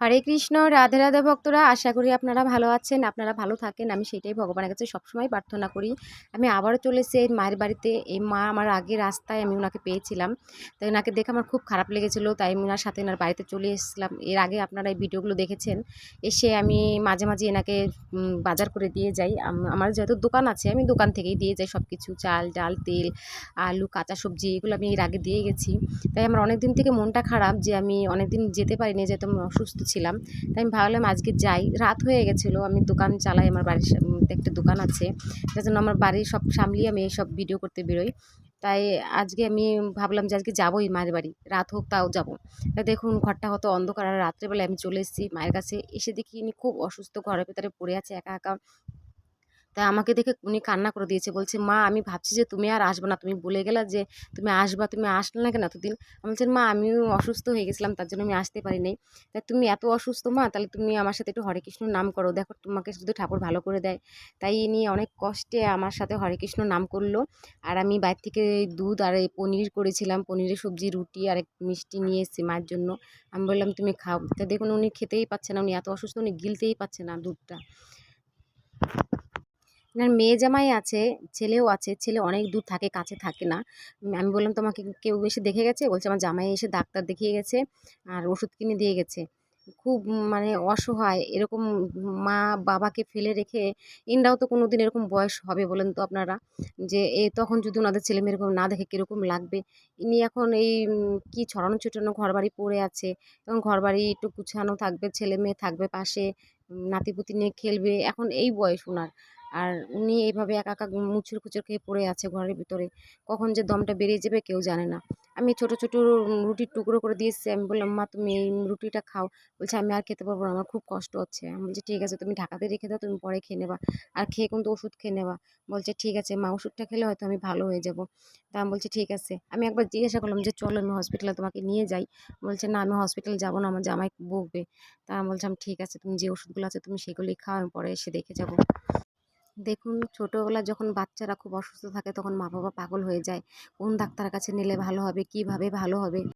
হরে কৃষ্ণ, রাধে রাধে ভক্তরা, আশা করি আপনারা ভালো আছেন, আপনারা ভালো থাকেন। আমি সেটাই ভগবানের কাছে সবসময় প্রার্থনা করি। আমি আবারও চলে এসে এই মায়ের বাড়িতে। এই মা আমার আগে রাস্তায় আমি ওনাকে পেয়েছিলাম। তাই ওনাকে দেখে আমার খুব খারাপ লেগেছিলো। তাই আমি ওনার সাথে ওনার বাড়িতে চলে এসেছিলাম। এর আগে আপনারা এই ভিডিওগুলো দেখেছেন। এসে আমি মাঝে মাঝে এনাকে বাজার করে দিয়ে যাই। আমার যেহেতু দোকান আছে, আমি দোকান থেকেই দিয়ে যাই সব কিছু চাল, ডাল, তেল, আলু, কাঁচা সবজি, এগুলো আমি এর আগে দিয়ে গেছি। তাই আমার অনেক দিন থেকে মনটা খারাপ যে আমি অনেক দিন যেতে পারিনি, যেহেতু অসুস্থ ছিলাম। তাই আমি ভাবলাম আজকে যাই। রাত হয়ে গেছিল, আমি দোকান চালাই, আমার বাড়ির একটা দোকান আছে। যার জন্য আমার বাড়ির সব সামলিয়ে আমি এইসব ভিডিও করতে বেরোই। তাই আজকে আমি ভাবলাম যে আজকে যাবোই মায়ের বাড়ি। রাত হোক তাও যাব। দেখুন, ঘরটা হতো অন্ধকার। আর রাত্রেবেলায় আমি চলে এসেছি মায়ের কাছে। এসে দেখি ইনি খুব অসুস্থ, ঘরের ভেতরে পড়ে আছে, একা একা। তাই আমাকে দেখে উনি কান্না করে দিয়েছে। বলছে, মা, আমি ভাবছি যে তুমি আর আসবে না। তুমি বলে গেলা যে তুমি আসবা, তুমি আসলে না কেন এতদিন? আমি বলছেন মা, আমিও অসুস্থ হয়ে গেছিলাম, তার জন্য আমি আসতে পারি নাই। তাই তুমি এত অসুস্থ, মা, তাহলে তুমি আমার সাথে একটু হরে কৃষ্ণ নাম করো। দেখো, তোমাকে শুধু ঠাকুর ভালো করে দেয়। তাই ইনি অনেক কষ্টে আমার সাথে হরে কৃষ্ণ নাম করল। আর আমি বাইরে থেকে দুধ আর এই পনির করেছিলাম। পনিরের সবজি, রুটি আর এক মিষ্টি নিয়ে এসেছি মায়ের জন্য। আমি বললাম, তুমি খাও। তা দেখুন, উনি খেতেই পাচ্ছে না। উনি এত অসুস্থ, উনি গিলতেই পাচ্ছে না দুধটা। এনার মেয়ে জামাই আছে, ছেলেও আছে, ছেলে অনেক দূর থাকে, কাছে থাকে না। আমি বললাম, তোমাকে কেউ এসে দেখে গেছে? বলছে, আমার জামাই এসে ডাক্তার দেখিয়ে গেছে আর ওষুধ কিনে দিয়ে গেছে। খুব মানে অসহায়, এরকম মা বাবাকে ফেলে রেখে ইনরাও তো কোনো দিন এরকম বয়স হবে বলেন তো আপনারা? যে এ তখন যদি ওনাদের ছেলে মেয়ে এরকম না দেখে কীরকম লাগবে? ইনি এখন এই কি ছড়ানো ছিটানো ঘর বাড়ি পড়ে আছে। এখন ঘর বাড়ি একটু গুছানো থাকবে, ছেলে মেয়ে থাকবে পাশে নাতিপুতি নিয়ে খেলবে। এখন এই বয়স ওনার। আর উনি এইভাবে একা একা মুচুর খুচড় খেয়ে পড়ে আছে ঘরের ভিতরে। কখন যে দমটা বেরিয়ে যাবে কেউ জানে না। আমি ছোট ছোট রুটির টুকরো করে দিয়ে এসেছি। আমি বললাম, মা, তুমি এই রুটিটা খাও। বলছে, আমি আর খেতে পারব না। আমার খুব কষ্ট হচ্ছে। আমি বলছি, ঠিক আছে, তুমি ঢাকাতে রেখে দাও, তুমি পরে খেয়ে নেবা। আর খেয়ে কিন্তু ওষুধ খেয়ে নেবা। বলছে, ঠিক আছে, মা, ওষুধটা খেলে হয়তো আমি ভালো হয়ে যাব। তা আমি বলছি, ঠিক আছে। আমি একবার জিজ্ঞাসা করলাম যে, চলো, আমি হসপিটালে তোমাকে নিয়ে যাই। বলছে, না, আমি হসপিটালে যাব না, আমার জামাই বকবে। তা আমি বলছিলাম, ঠিক আছে, তুমি যে ওষুধগুলো আছে, তুমি সেগুলোই খাও, আমি পরে এসে দেখে যাব। দেখুন ছোটোবেলা যখন বাচ্চারা খুব অসুস্থ থাকে তখন মা বাবা পাগল হয়ে যায়। কোন ডাক্তারের কাছে নিলে ভালো হবে? কীভাবে ভালো হবে?